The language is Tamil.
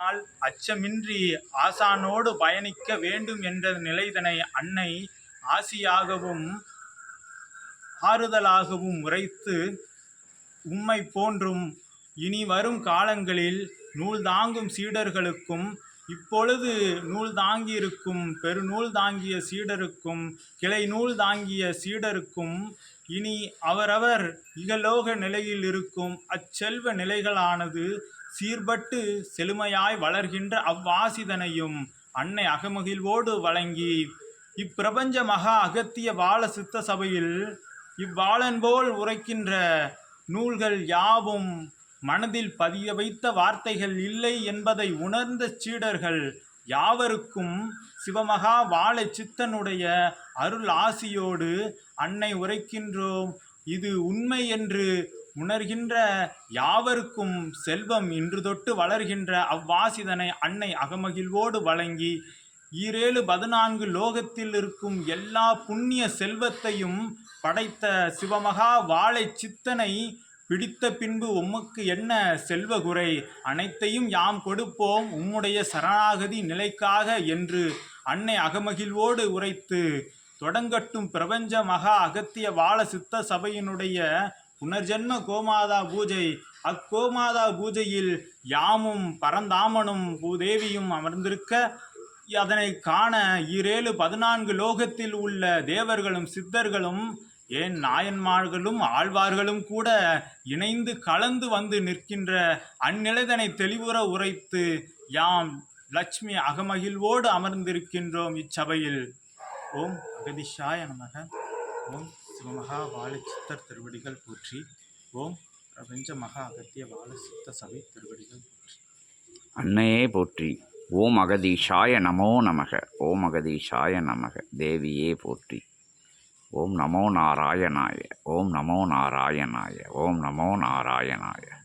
ஆனால் அச்சமின்றி ஆசானோடு பயணிக்க வேண்டும் என்ற நிலைதனை அன்னை ஆசியாகவும் ஆறுதலாகவும் உரைத்து உம்மை போன்றும் இனி வரும் காலங்களில் நூல் தாங்கும் சீடர்களுக்கும் இப்பொழுது நூல் தாங்கியிருக்கும் பெருநூல் தாங்கிய சீடருக்கும் கிளை நூல் தாங்கிய சீடருக்கும் இனி அவரவர் இகலோக நிலையில் இருக்கும் அச்செல்வ நிலைகளானது சீர்பட்டு செழுமையாய் வளர்கின்ற அவ்வாசிதனையும் அன்னை அகமகிழ்வோடு வழங்கி இப்பிரபஞ்ச மகா அகத்திய வாழ சித்த சபையில் இவ்வாளன் போல் உரைக்கின்ற நூல்கள் யாவும் மனதில் பதிய வைத்த வார்த்தைகள் இல்லை என்பதை உணர்ந்த சீடர்கள் யாவருக்கும் சிவமகா வாழை சித்தனுடைய அருள் ஆசியோடு அன்னை உரைக்கின்றோம். இது உண்மை என்று உணர்கின்ற யாவருக்கும் செல்வம் இன்று தொட்டு வளர்கின்ற அவ்வாசிதனை அன்னை அகமகிழ்வோடு வழங்கி ஈரேழு பதினான்கு லோகத்தில் இருக்கும் எல்லா புண்ணிய செல்வத்தையும் படைத்த சிவமகா வாழை சித்தனை பிடித்த பின்பு உமக்கு என்ன செல்வ குறை? அனைத்தையும் யாம் கொடுப்போம் உம்முடைய சரணாகதி நிலைக்காக என்று அன்னை அகமகிழ்வோடு உரைத்து தொடங்கட்டும் பிரபஞ்ச மகா அகத்திய வாழ சித்த சபையினுடைய புனர்ஜென்ம கோமாதா பூஜை. அக்கோமாதா பூஜையில் யாமும் பரந்தாமனும் பூதேவியும் அமர்ந்திருக்க அதனை காண ஈரேழு பதினான்கு லோகத்தில் உள்ள தேவர்களும் சித்தர்களும் ஏன் நாயன்மார்களும் ஆழ்வார்களும் கூட இணைந்து கலந்து வந்து நிற்கின்ற அந்நிலைதனை தெளிவுற உரைத்து யாம் லட்சுமி அகமகிழ்வோடு அமர்ந்திருக்கின்றோம் இச்சபையில். ஓம் அகதிஷாய நமக. ஓம் சிவமகா வாழ சித்தர் திருவடிகள் போற்றி. ஓம் பிரபஞ்ச மகா அகத்திய வாழ சித்த சபை திருவடிகள் போற்றி. அன்னையே போற்றி. ஓம் அகதீஷாய நமோ நமக. ஓம் அகதீஷாய நமக. தேவியே போற்றி. ஓம் நமோ நாராயணாய. ஓம் நமோ நாராயணாய. ஓம் நமோ நாராயணாய.